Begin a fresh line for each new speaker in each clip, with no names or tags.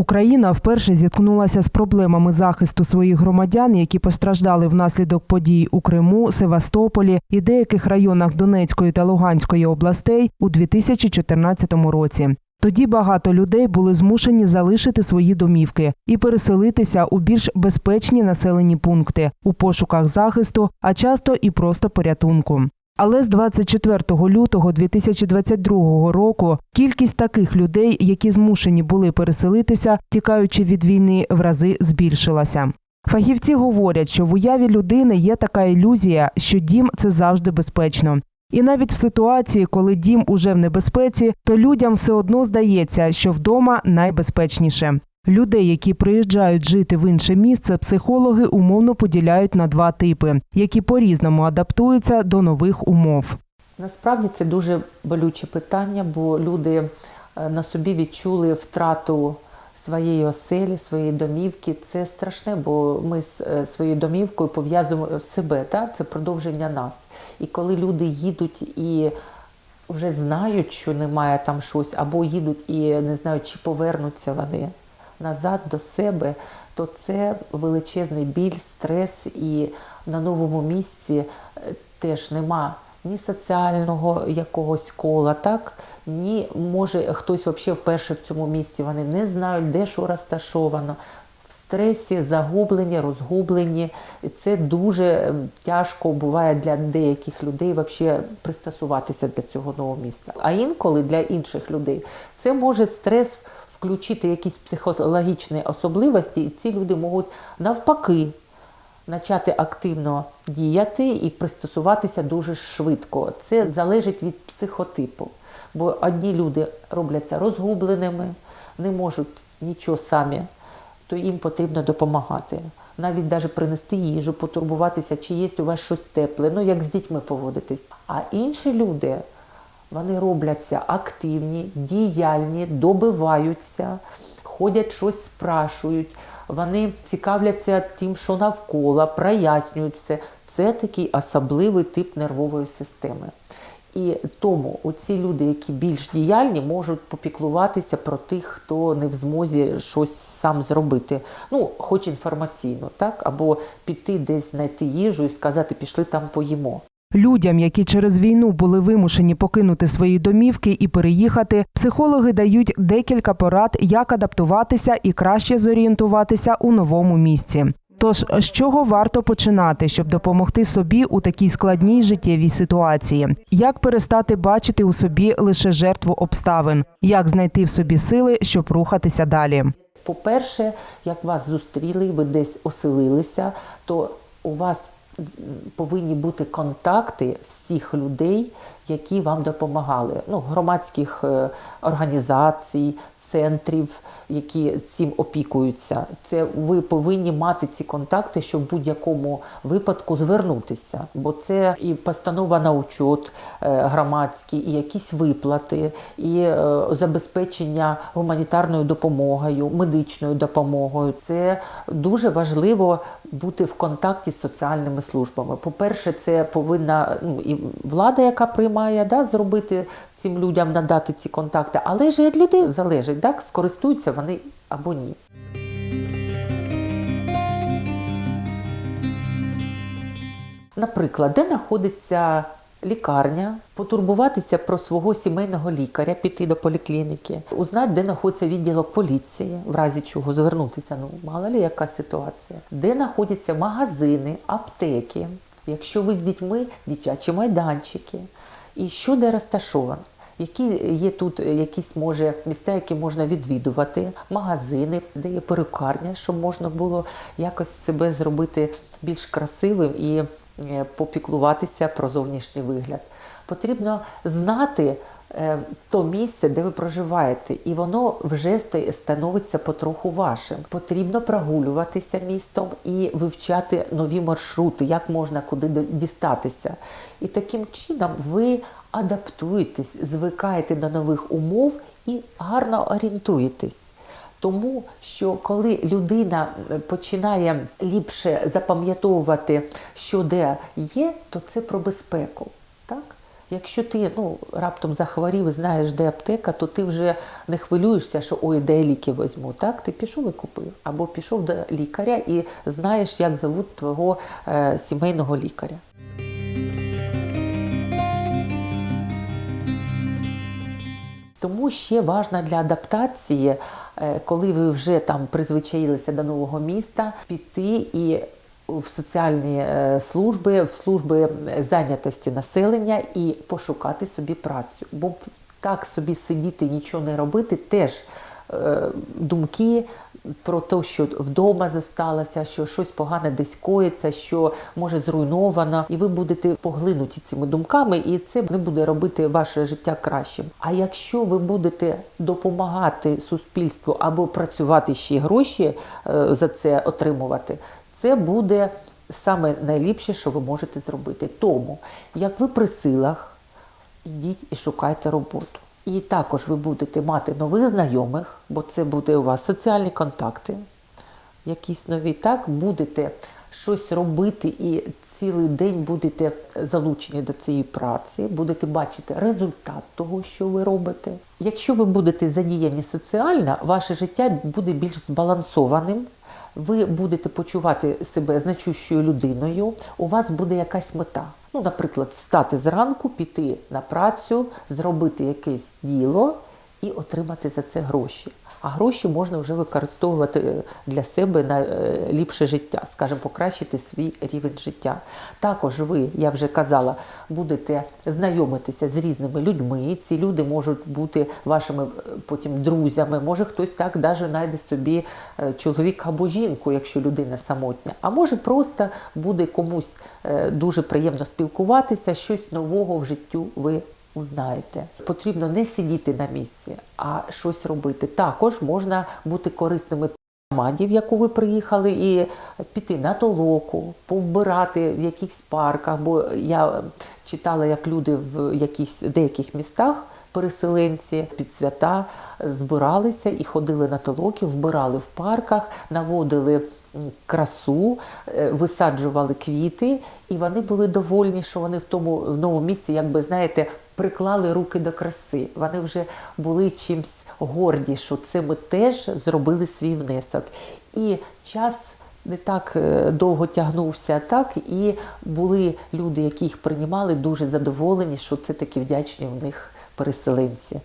Україна вперше зіткнулася з проблемами захисту своїх громадян, які постраждали внаслідок подій у Криму, Севастополі і деяких районах Донецької та Луганської областей у 2014 році. Тоді багато людей були змушені залишити свої домівки і переселитися у більш безпечні населені пункти у пошуках захисту, а часто і просто порятунку. Але з 24 лютого 2022 року кількість таких людей, які змушені були переселитися, тікаючи від війни, в рази збільшилася. Фахівці говорять, що в уяві людини є така ілюзія, що дім це завжди безпечно. І навіть в ситуації, коли дім уже в небезпеці, то людям все одно здається, що вдома найбезпечніше. Людей, які приїжджають жити в інше місце, психологи умовно поділяють на два типи, які по-різному адаптуються до нових умов.
Насправді це дуже болюче питання, бо люди е, на собі відчули втрату своєї оселі, своєї домівки. Це страшне, бо ми з е, своєю домівкою пов'язуємо себе, так? це продовження нас. І коли люди їдуть і вже знають, що немає там щось, або їдуть і не знають, чи повернуться вони назад до себе, то це величезний біль, стрес, і на новому місці е, теж нема ні соціального якогось кола, так ні може хтось взагалі вперше в цьому місці. Вони не знають, де що розташовано. В стресі, загублені, розгублені. І це дуже тяжко буває для деяких людей взагалі пристосуватися до цього нового міста. А інколи для інших людей це може стрес включити якісь психологічні особливості, і ці люди можуть навпаки почати активно діяти і пристосуватися дуже швидко. Це залежить від психотипу. Бо одні люди робляться розгубленими, не можуть нічого самі, то їм потрібно допомагати. Навіть навіть принести їжу, потурбуватися, чи є у вас щось тепле, ну як з дітьми поводитись. А інші люди, вони робляться активні, діяльні, добиваються, ходять щось спрашують, вони цікавляться тим, що навколо, прояснюють все. Це такий особливий тип нервової системи. І тому оці люди, які більш діяльні, можуть попіклуватися про тих, хто не в змозі щось сам зробити. Ну, хоч інформаційно, так, або піти десь знайти їжу і сказати, пішли там поїмо.
Людям, які через війну були вимушені покинути свої домівки і переїхати, психологи дають декілька порад, як адаптуватися і краще зорієнтуватися у новому місці. Тож з чого варто починати, щоб допомогти собі у такій складній життєвій ситуації? Як перестати бачити у собі лише жертву обставин? Як знайти в собі сили, щоб рухатися далі?
По-перше, як вас зустріли, ви десь оселилися, то у вас повинні бути контакти всіх людей, які вам допомагали. Ну, громадських е, організацій, центрів, які цим опікуються. Це ви повинні мати ці контакти, щоб в будь-якому випадку звернутися. Бо це і постанова на учет громадський, і якісь виплати, і е, забезпечення гуманітарною допомогою, медичною допомогою. Це дуже важливо бути в контакті з соціальними службами. По-перше, це повинна ну, і влада, яка приймає, да, зробити цим людям надати ці контакти, але ж від людей залежить, так, скористуються вони або ні. Наприклад, де знаходиться лікарня, потурбуватися про свого сімейного лікаря, піти до поліклініки, узнати, де знаходиться відділок поліції, в разі чого звернутися. Ну, мало ли яка ситуація, де знаходяться магазини, аптеки, якщо ви з дітьми, дитячі майданчики, і що де розташовано. Які є тут якісь може місця, які можна відвідувати, магазини, де є перукарня, щоб можна було якось себе зробити більш красивим і е, попіклуватися про зовнішній вигляд. Потрібно знати е, то місце, де ви проживаєте, і воно вже ста- становиться потроху вашим. Потрібно прогулюватися містом і вивчати нові маршрути, як можна куди дістатися. І таким чином ви адаптуєтесь, звикаєте до нових умов і гарно орієнтуєтесь. Тому що коли людина е, починає ліпше запам'ятовувати, що де є, то це про безпеку. Якщо ти ну, раптом захворів і знаєш, де аптека, то ти вже не хвилюєшся, що ой, де ліки візьму. Так? Ти пішов і купив, або пішов до лікаря і знаєш, як зовуть твого е, сімейного лікаря. Тому ще важливо для адаптації, е, коли ви вже там призвичаїлися до нового міста, піти і в соціальні е, служби, в служби зайнятості населення і пошукати собі працю. Бо так собі сидіти, нічого не робити, теж е, думки про те, що вдома зосталося, що щось погане десь коїться, що може зруйновано, і ви будете поглинуті цими думками, і це не буде робити ваше життя кращим. А якщо ви будете допомагати суспільству або працювати ще гроші е, за це отримувати, це буде саме найліпше, що ви можете зробити. Тому, як ви при силах, ідіть і шукайте роботу. І також ви будете мати нових знайомих, бо це буде у вас соціальні контакти, якісь нові. Так, будете щось робити і цілий день будете залучені до цієї праці, будете бачити результат того, що ви робите. Якщо ви будете задіяні соціально, ваше життя буде більш збалансованим. Ви будете почувати себе значущою людиною, у вас буде якась мета. Ну, наприклад, встати зранку, піти на працю, зробити якесь діло і отримати за це гроші. А гроші можна вже використовувати е, для себе на е, ліпше життя, скажімо, покращити свій рівень життя. Також ви, я вже казала, будете знайомитися з різними людьми. Ці люди можуть бути вашими е, потім друзями. Може хтось так навіть знайде собі чоловіка або жінку, якщо людина самотня. А може просто буде комусь дуже приємно спілкуватися, щось нового в життю ви узнаєте. Потрібно не сидіти на місці, а щось робити. Також можна бути корисними команді, в яку ви приїхали, і піти на толоку, повбирати в якихось парках. Бо я читала, як люди в якихось деяких містах. Переселенці під свята збиралися і ходили на толоки, вбирали в парках, наводили красу, е, висаджували квіти, і вони були довольні, що вони в тому в новому місці, якби знаєте, приклали руки до краси. Вони вже були чимсь горді, що це ми теж зробили свій внесок. І час не так е, довго тягнувся, так і були люди, які їх приймали, дуже задоволені, що це такі вдячні в них переселенці.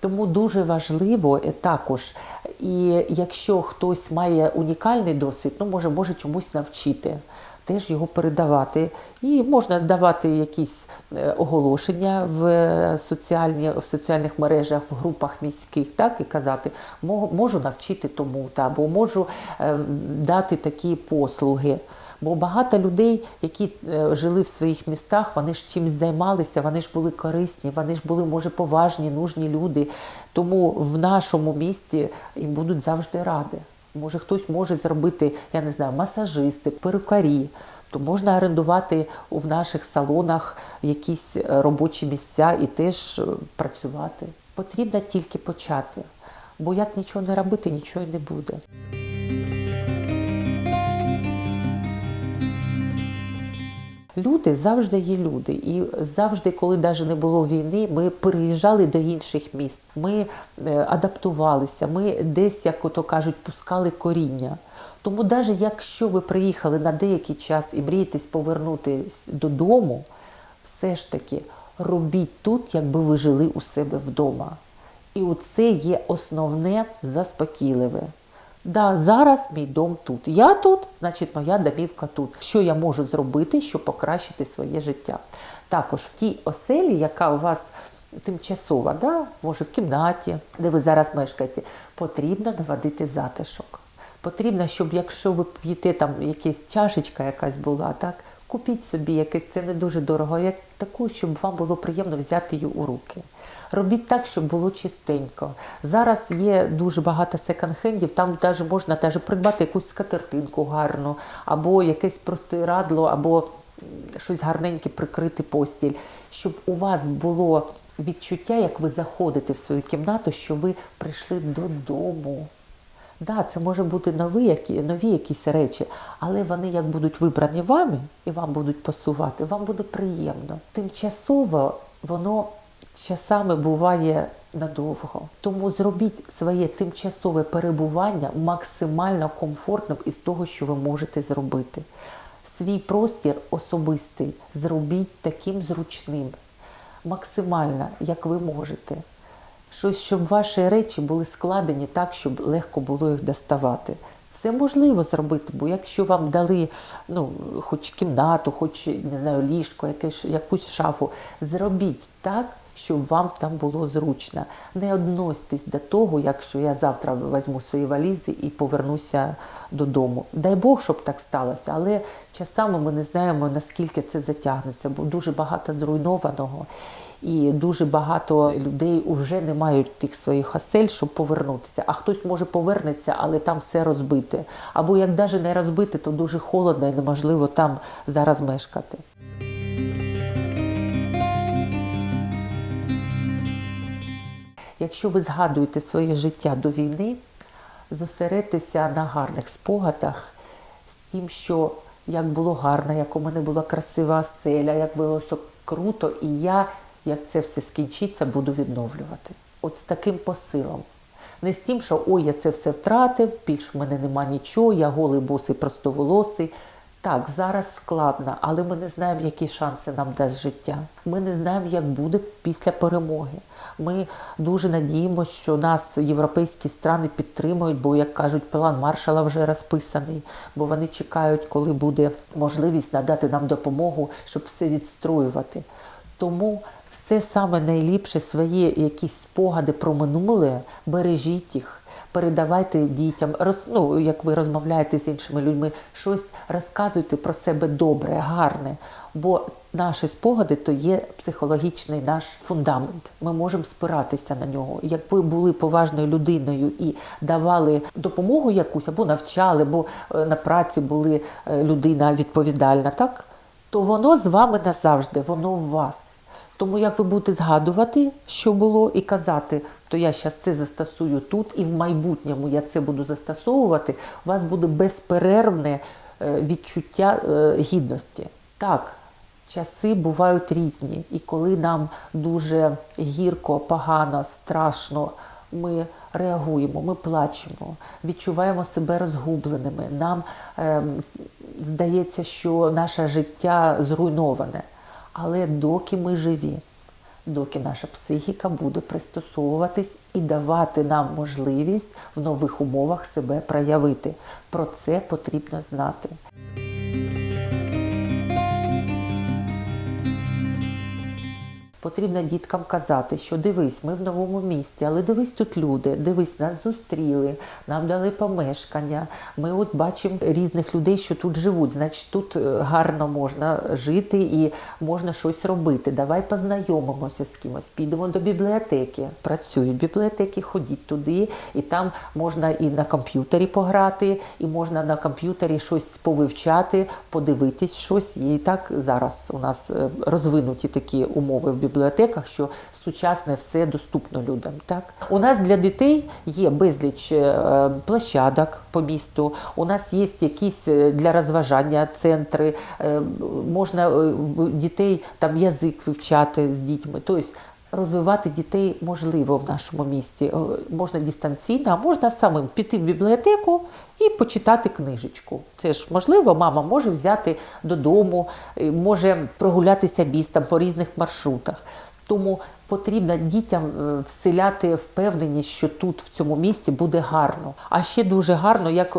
Тому дуже важливо е, також, і якщо хтось має унікальний досвід, ну може може чомусь навчити, теж його передавати. І можна давати якісь е, оголошення в е, соціальні, в соціальних мережах, в групах міських, так і казати, «Мо- можу навчити тому, та, або можу е, дати такі послуги. Бо багато людей, які жили в своїх містах, вони ж чимось займалися, вони ж були корисні, вони ж були, може, поважні, нужні люди. Тому в нашому місті їм будуть завжди раді. Може, хтось може зробити, я не знаю, масажисти, перукарі. То можна орендувати в наших салонах якісь е, робочі місця і теж е, працювати. Потрібно тільки почати. Бо як нічого не робити, нічого не буде. Люди завжди є люди, і завжди, коли навіть не було війни, ми переїжджали до інших міст. Ми е, адаптувалися, ми десь, як ото кажуть, пускали коріння. Тому, навіть якщо ви приїхали на деякий час і мрієтесь повернутися додому, все ж таки робіть тут, якби ви жили у себе вдома. І оце є основне заспокійливе. Да, зараз мій дом тут. Я тут, значить, моя домівка тут. Що я можу зробити, щоб покращити своє життя? Також в тій оселі, яка у вас тимчасова, да, може в кімнаті, де ви зараз мешкаєте, потрібно наводити затишок. Потрібно, щоб якщо ви п'єте там якась чашечка якась була, так, купіть собі якесь, це не дуже дорого, як таку, щоб вам було приємно взяти її у руки. Робіть так, щоб було чистенько. Зараз є дуже багато секонд-хендів, там навіть можна даже придбати якусь скатертинку гарну, або якесь простирадло, або щось гарненьке прикрити постіль, щоб у вас було відчуття, як ви заходите в свою кімнату, що ви прийшли додому. Да, це може бути нові, які, нові якісь речі, але вони як будуть вибрані вами і вам будуть пасувати, вам буде приємно. Тимчасово воно часами буває надовго. Тому зробіть своє тимчасове перебування максимально комфортним із того, що ви можете зробити. Свій простір особистий зробіть таким зручним, максимально, як ви можете. Щось, щоб ваші речі були складені так, щоб легко було їх доставати. Це можливо зробити, бо якщо вам дали ну, хоч кімнату, хоч не знаю, ліжко, якесь, якусь шафу, зробіть так, щоб вам там було зручно. Не односьтесь до того, якщо я завтра візьму свої валізи і повернуся додому. Дай Бог, щоб так сталося, але часами ми не знаємо, наскільки це затягнеться, бо дуже багато зруйнованого. І дуже багато людей вже не мають тих своїх осель, щоб повернутися. А хтось може повернеться, але там все розбите. Або як навіть не розбите, то дуже холодно і неможливо там зараз мешкати. Якщо ви згадуєте своє життя до війни, зосередьтеся на гарних спогадах з тим, що як було гарно, як у мене була красива оселя, як було все круто, і я, як це все скінчиться, буду відновлювати. От з таким посилом. Не з тим, що ой, я це все втратив, більш в мене нема нічого, я голий босий простоволосий. Так, зараз складно, але ми не знаємо, які шанси нам дасть життя. Ми не знаємо, як буде після перемоги. Ми дуже надіємося, що нас європейські страни підтримують, бо, як кажуть, план маршала вже розписаний, бо вони чекають, коли буде можливість надати нам допомогу, щоб все відстроювати. Тому все саме найліпше свої якісь спогади про минуле, бережіть їх. Передавайте дітям, роз, ну, як ви розмовляєте з іншими людьми, щось розказуйте про себе добре, гарне. Бо наші спогади то є психологічний наш фундамент. Ми можемо спиратися на нього. Як ви були поважною людиною і давали допомогу якусь, або навчали, або е, на праці були е, людина відповідальна, так? то воно з вами назавжди, воно в вас. Тому як ви будете згадувати, що було, і казати, то я зараз це застосую тут, і в майбутньому я це буду застосовувати, у вас буде безперервне е, відчуття е, гідності. Так, часи бувають різні, і коли нам дуже гірко, погано, страшно, ми реагуємо, ми плачемо, відчуваємо себе розгубленими. Нам ем, здається, що наше життя зруйноване. Але доки ми живі, доки наша психіка буде пристосовуватись і давати нам можливість в нових умовах себе проявити. Про це потрібно знати. Потрібно діткам казати, що дивись, ми в новому місті, але дивись тут люди, дивись, нас зустріли, нам дали помешкання. Ми от бачимо різних людей, що тут живуть. Значить, тут е, гарно можна жити і можна щось робити. Давай познайомимося з кимось, підемо до бібліотеки. Працюють бібліотеки, ходіть туди, і там можна і на комп'ютері пограти, і можна на комп'ютері щось повивчати, подивитись щось. І так зараз у нас е, розвинуті такі умови в бібліотеках бібліотеках, що сучасне все доступно людям. Так у нас для дітей є безліч е, площадок по місту. У нас є якісь е, для розважання центри. Е, можна дітей там язик вивчати з дітьми. Тобто Розвивати дітей можливо в нашому місті. Можна дистанційно, а можна самим піти в бібліотеку і почитати книжечку. Це ж можливо, мама може взяти додому, може прогулятися містом по різних маршрутах. Тому потрібно дітям вселяти впевненість, що тут, в цьому місті, буде гарно. А ще дуже гарно, як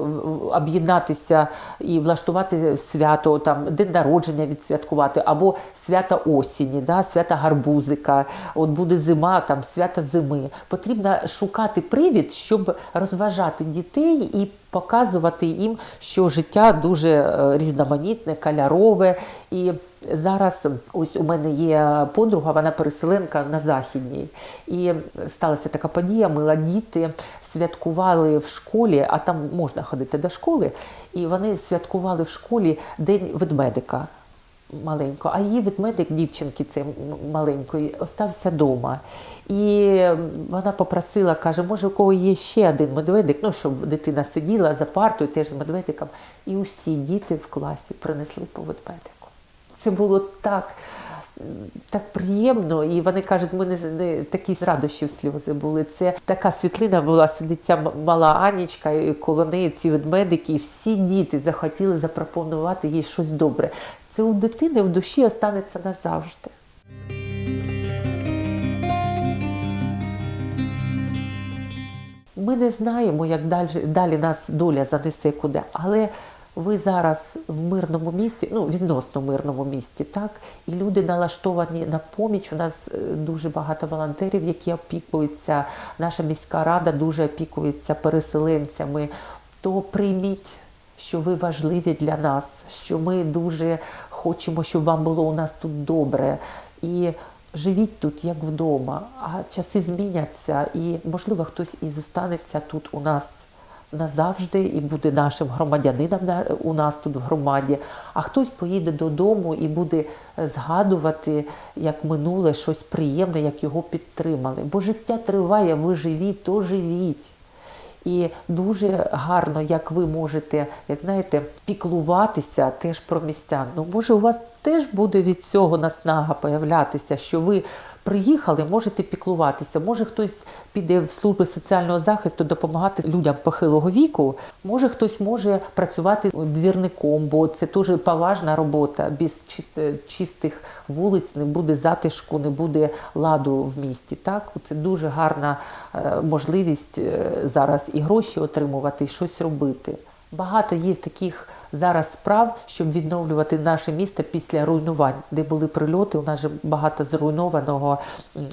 об'єднатися і влаштувати свято, там день народження відсвяткувати, або свята осені, да, свята гарбузика. От буде зима, там свята зими. Потрібно шукати привід, щоб розважати дітей і показувати їм, що життя дуже різноманітне, кольорове. І зараз ось у мене є подруга, вона переселенка на західній. І сталася така подія, мила діти святкували в школі, а там можна ходити до школи, і вони святкували в школі День ведмедика маленько, а її ведмедик дівчинки це маленької остався вдома. І вона попросила, каже, може, у кого є ще один медведик, ну, щоб дитина сиділа за партою теж з медведиком. І усі діти в класі принесли по ведмедику. Це було так так приємно, і вони кажуть, ми не, не такі з радощів сльози були. Це така світлина була, сидить ця мала Анічка, і коло неї ці ведмедики, і всі діти захотіли запропонувати їй щось добре. Це у дитини в душі останеться назавжди. Ми не знаємо, як далі, далі нас доля занесе куди, але ви зараз в мирному місті, ну відносно мирному місті, так і люди налаштовані на поміч. У нас е, дуже багато волонтерів, які опікуються. Наша міська рада дуже опікується переселенцями. То прийміть, що ви важливі для нас, що ми дуже хочемо, щоб вам було у нас тут добре. І живіть тут як вдома, а часи зміняться, і можливо хтось і зостанеться тут у нас назавжди і буде нашим громадянином у нас тут в громаді, а хтось поїде додому і буде е, згадувати як минуле щось приємне, як його підтримали. Бо життя триває, ви живі, то живіть. І дуже гарно, як ви можете, як знаєте, піклуватися теж про містян. Ну, може, у вас теж буде від цього наснага появлятися, що ви приїхали, можете піклуватися. Може, хтось піде в служби соціального захисту допомагати людям похилого віку. Може, хтось може працювати двірником, бо це дуже поважна робота. Без чистих вулиць не буде затишку, не буде ладу в місті. Так, це дуже гарна е, можливість е, зараз і гроші отримувати, і щось робити. Багато є таких зараз справ, щоб відновлювати наше місто після руйнувань, де були прильоти. У нас же багато зруйнованого,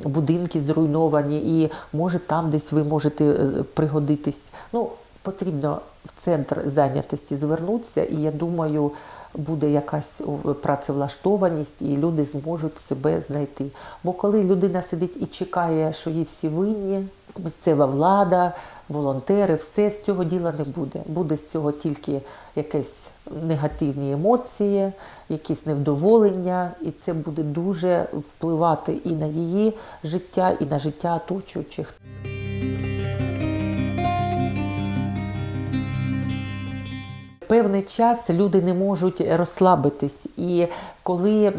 будинки зруйновані, і може там десь ви можете е, пригодитись. Ну, потрібно в центр зайнятості звернутися, і я думаю, буде якась працевлаштованість, і люди зможуть себе знайти. Бо коли людина сидить і чекає, що їй всі винні, місцева влада, волонтери, все з цього діла не буде. Буде з цього тільки якісь негативні емоції, якісь невдоволення, і це буде дуже впливати і на її життя, і на життя оточуючих. Певний час люди не можуть розслабитись, і коли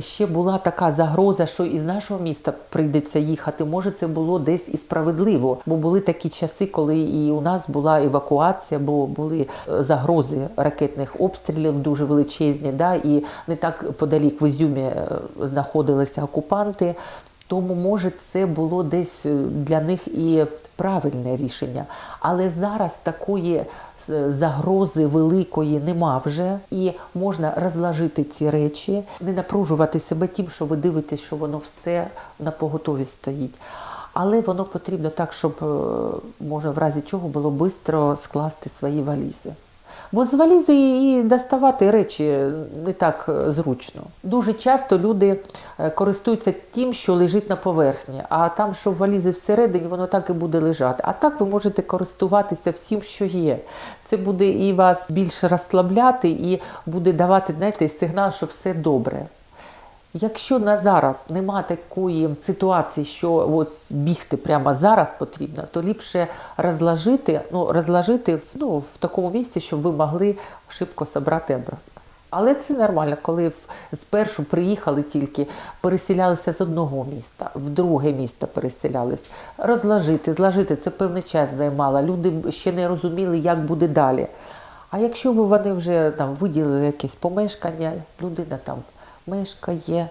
ще була така загроза, що із нашого міста прийдеться їхати, може це було десь і справедливо, бо були такі часи, коли і у нас була евакуація, бо були е, загрози ракетних обстрілів дуже величезні, да, і не так подалік в Ізюмі е, знаходилися окупанти. Тому, може, це було десь е, для них і правильне рішення. Але зараз такої загрози великої нема вже, і можна розложити ці речі, не напружувати себе тим, що ви дивитесь, що воно все на поготові стоїть. Але воно потрібно так, щоб е, може в разі чого було швидко скласти свої валізи. Бо з валізи і доставати речі не так зручно. Дуже часто люди е, користуються тим, що лежить на поверхні, а там, що в валізи всередині, воно так і буде лежати. А так ви можете користуватися всім, що є. Це буде і вас більше розслабляти, і буде давати знаєте, сигнал, що все добре. Якщо на зараз нема такої ситуації, що от бігти прямо зараз потрібно, то ліпше розложити, ну, розложити ну, в такому місці, щоб ви могли шибко собрати обратно. Але це нормально, коли спершу приїхали тільки, переселялися з одного міста, в друге місто переселялись. Розложити, зложити це певний час займало. Люди ще не розуміли, як буде далі. А якщо ви вони вже там виділили якесь помешкання, людина там мешкає,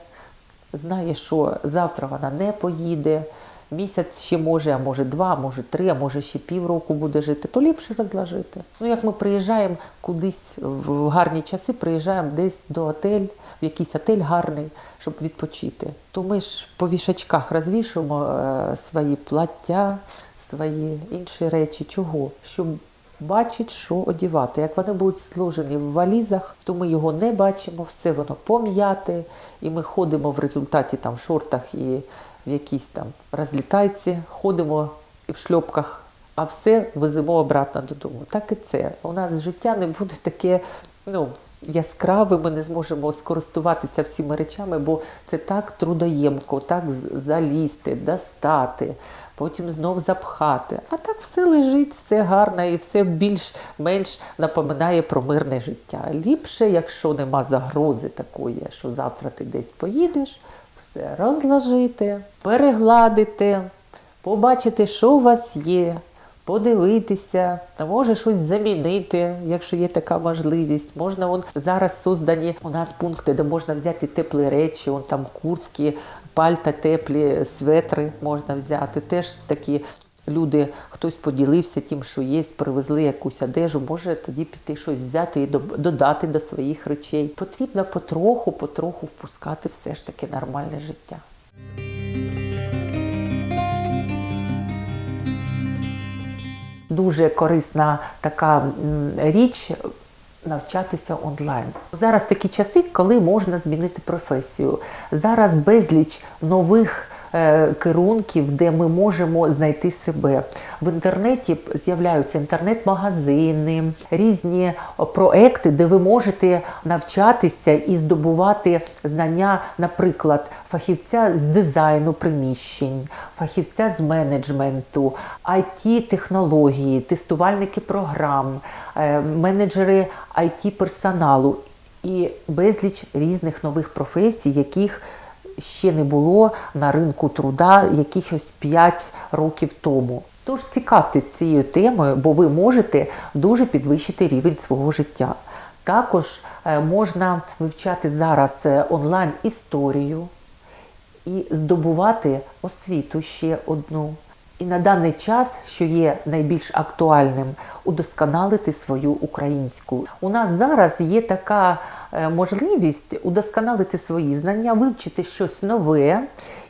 знає, що завтра вона не поїде, місяць ще може, а може два, може три, а може ще півроку буде жити, то ліпше розложити. Ну, як ми приїжджаємо кудись в гарні часи, приїжджаємо десь до отель, в якийсь отель гарний, щоб відпочити. То ми ж по вішачках розвішуємо е, свої плаття, свої інші речі. Чого? Щоб бачить, що одівати. Як вони будуть сложені в валізах, то ми його не бачимо, все воно пом'яте, і ми ходимо в результаті там в шортах і в якійсь там розлітайці, ходимо і в шльопках, а все веземо обратно додому. Так і це. У нас життя не буде таке, ну. Яскраве, ми не зможемо скористуватися всіма речами, бо це так трудоємко, так залізти, достати, потім знов запхати. А так все лежить, все гарно і все більш-менш напоминає про мирне життя. Ліпше, якщо нема загрози такої, що завтра ти десь поїдеш, все розложити, перегладити, побачити, що у вас є, подивитися, може щось замінити, якщо є така можливість. Можна вон зараз создані у нас пункти, де можна взяти теплі речі, вон там куртки, пальта теплі, светри можна взяти. Теж такі люди, хтось поділився тим, що є, привезли якусь одежу, може тоді піти щось взяти і додати до своїх речей. Потрібно потроху, потроху впускати все ж таки нормальне життя. Дуже корисна така річ навчатися онлайн. Зараз такі часи, коли можна змінити професію. Зараз безліч нових керунків, де ми можемо знайти себе. В інтернеті з'являються інтернет-магазини, різні проекти, де ви можете навчатися і здобувати знання, наприклад, фахівця з дизайну приміщень, фахівця з менеджменту, it технології тестувальники програм, е, менеджери it персоналу і безліч різних нових професій, яких ще не було на ринку труда якихось 5 років тому. Тож цікавтесь цією темою, бо ви можете дуже підвищити рівень свого життя. Також е, можна вивчати зараз е, онлайн історію і здобувати освіту ще одну. І на даний час, що є найбільш актуальним, удосконалити свою українську. У нас зараз є така можливість удосконалити свої знання, вивчити щось нове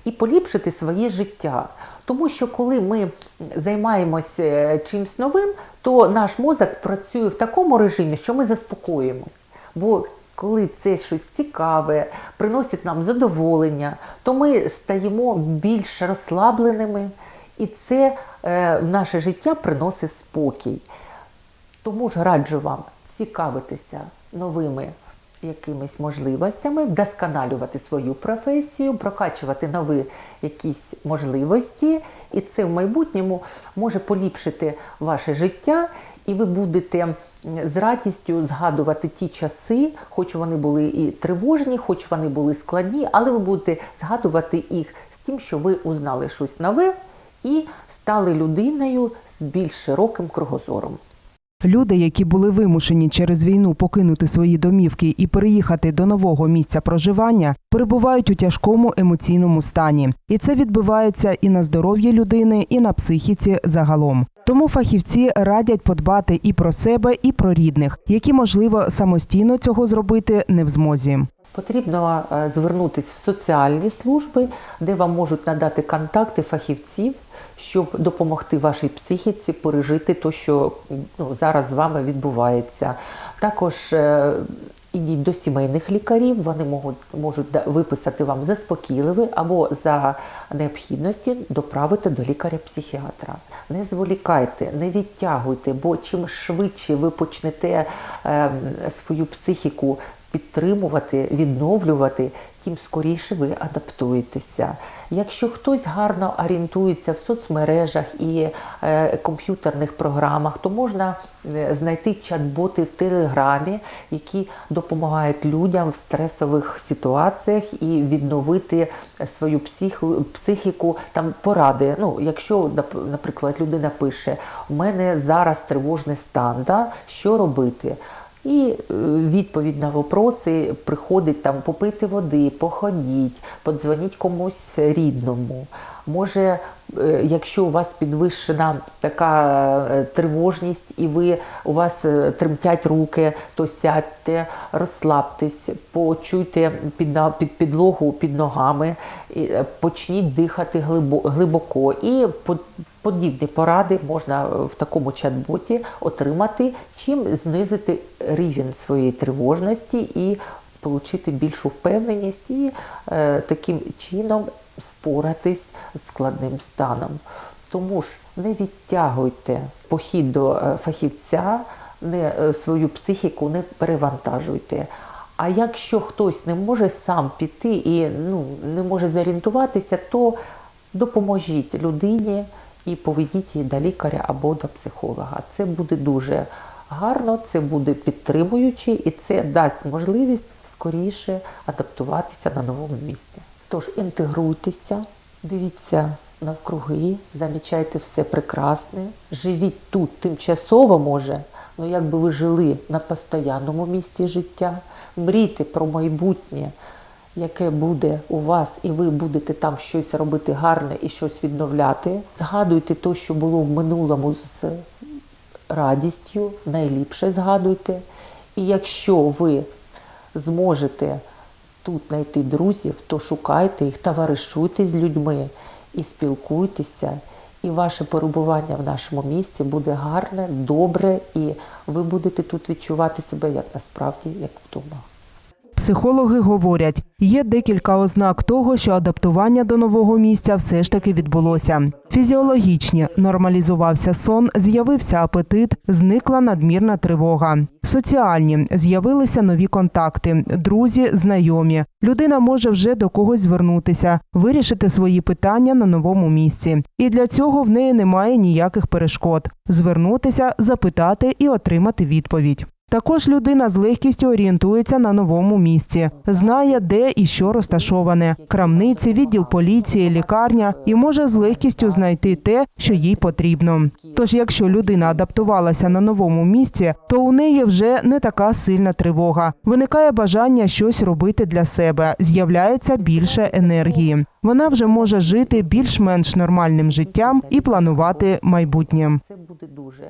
і поліпшити своє життя. Тому що коли ми займаємося е, чимось новим, то наш мозок працює в такому режимі, що ми заспокоїмось. Бо коли це щось цікаве, приносить нам задоволення, то ми стаємо більш розслабленими, і це е, наше життя приносить спокій. Тому ж раджу вам цікавитися новими якимись можливостями, вдосконалювати свою професію, прокачувати нові якісь можливості, і це в майбутньому може поліпшити ваше життя, і ви будете з радістю згадувати ті часи, хоч вони були і тривожні, хоч вони були складні, але ви будете згадувати їх з тим, що ви узнали щось нове і стали людиною з більш широким кругозором.
Люди, які були вимушені через війну покинути свої домівки і переїхати до нового місця проживання, перебувають у тяжкому емоційному стані, і це відбивається і на здоров'ї людини, і на психіці загалом. Тому фахівці радять подбати і про себе, і про рідних, які можливо самостійно цього зробити не в змозі.
Потрібно е, звернутися в соціальні служби, де вам можуть надати контакти фахівців, щоб допомогти вашій психіці пережити те, що ну, зараз з вами відбувається. Також е, ідіть до сімейних лікарів, вони можуть, можуть виписати вам заспокійливий або за необхідності доправити до лікаря-психіатра. Не зволікайте, не відтягуйте, бо чим швидше ви почнете е, свою психіку підтримувати, відновлювати, тим скоріше ви адаптуєтеся. Якщо хтось гарно орієнтується в соцмережах і е, комп'ютерних програмах, то можна е, знайти чат-боти в Телеграмі, які допомагають людям в стресових ситуаціях і відновити свою психу, психіку, там поради. Ну, якщо, нап- наприклад, людина пише: у мене зараз тривожний стан, да? що робити? І е, відповідь на вопроси приходить там попити води, походіть, подзвоніть комусь рідному. Може, е, якщо у вас підвищена така е, тривожність і ви у вас е, тремтять руки, то сядьте, розслабтесь, почуйте під, під підлогу під ногами, почніть дихати глибоко. І по- подібні поради можна в такому чат-боті отримати, чим знизити рівень своєї тривожності і отримати більшу впевненість і е, таким чином впоратись з складним станом. Тому ж не відтягуйте похід до е, фахівця, не, е, свою психіку не перевантажуйте. А якщо хтось не може сам піти і ну, не може зорієнтуватися, то допоможіть людині і поведіть її до лікаря або до психолога. Це буде дуже гарно, це буде підтримуюче і це дасть можливість скоріше адаптуватися на новому місці. Тож інтегруйтеся, дивіться навкруги, замічайте все прекрасне, живіть тут тимчасово може, ну якби ви жили на постоянному місці життя, мрійте про майбутнє, яке буде у вас, і ви будете там щось робити гарне і щось відновляти. Згадуйте те, що було в минулому з радістю, найліпше згадуйте. І якщо ви зможете тут знайти друзів, то шукайте їх, товаришуйте з людьми і спілкуйтеся. І ваше перебування в нашому місті буде гарне, добре, і ви будете тут відчувати себе як насправді, як вдома.
Психологи говорять, є декілька ознак того, що адаптування до нового місця все ж таки відбулося. Фізіологічні нормалізувався сон, з'явився апетит, зникла надмірна тривога. Соціальні з'явилися нові контакти, друзі, знайомі. Людина може вже до когось звернутися, вирішити свої питання на новому місці. І для цього в неї немає ніяких перешкод. Звернутися, запитати і отримати відповідь. Також людина з легкістю орієнтується на новому місці, знає, де і що розташоване: крамниці, відділ поліції, лікарня і може з легкістю знайти те, що їй потрібно. Тож, якщо людина адаптувалася на новому місці, то у неї вже не така сильна тривога. Виникає бажання щось робити для себе, з'являється більше енергії. Вона вже може жити більш-менш нормальним життям і планувати майбутнє.
Це буде дуже